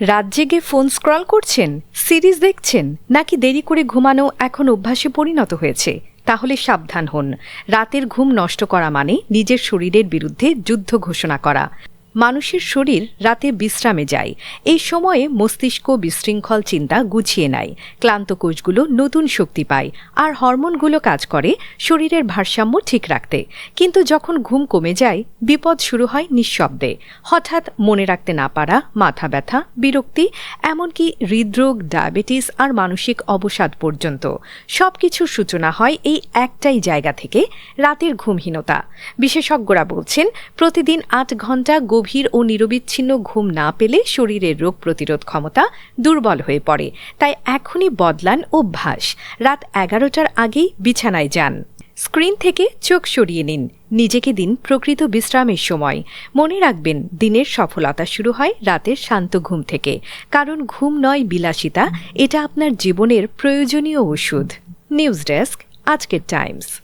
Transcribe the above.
রাত জেগে phone scroll করছেন? সিরিজ দেখছেন? নাকি দেরি করে ঘুমানো এখন অভ্যাসে পরিণত হয়েছে? তাহলে সাবধান হন। রাতের ঘুম নষ্ট করা মানে নিজের শরীরের বিরুদ্ধে যুদ্ধ ঘোষণা করা। মানুষের শরীর রাতে বিশ্রামে যায়। এই সময়ে মস্তিষ্ক বিশৃঙ্খল চিন্তা গুছিয়ে নেয়। ক্লান্ত কোষগুলো নতুন শক্তি পায় আর হরমোনগুলো কাজ করে শরীরের ভারসাম্য ঠিক রাখতে। কিন্তু যখন ঘুম কমে যায়, বিপদ শুরু হয় নিঃশব্দে। হঠাৎ মনে রাখতে না পারা, মাথা ব্যথা, বিরক্তি, এমনকি হৃদরোগ, ডায়াবেটিস আর মানসিক অবসাদ পর্যন্ত। সব কিছুর সূচনা হয় এই একটাই জায়গা থেকে, রাতের ঘুমহীনতা। বিশেষজ্ঞরা বলছেন, প্রতিদিন আট ঘণ্টা গভীর ও নিরবিচ্ছিন্ন ঘুম না পেলে শরীরের রোগ প্রতিরোধ ক্ষমতা দুর্বল হয়ে পড়ে। তাই এখনই বদলান অভ্যাস। রাত এগারোটার আগেই বিছানায় যান। স্ক্রিন থেকে চোখ সরিয়ে নিন। নিজেকে দিন প্রকৃত বিশ্রামের সময়। মনে রাখবেন, দিনের সফলতা শুরু হয় রাতের শান্ত ঘুম থেকে। কারণ ঘুম নয় বিলাসিতা, এটা আপনার জীবনের প্রয়োজনীয় ওষুধ। নিউজ ডেস্ক, আজকের টাইমস।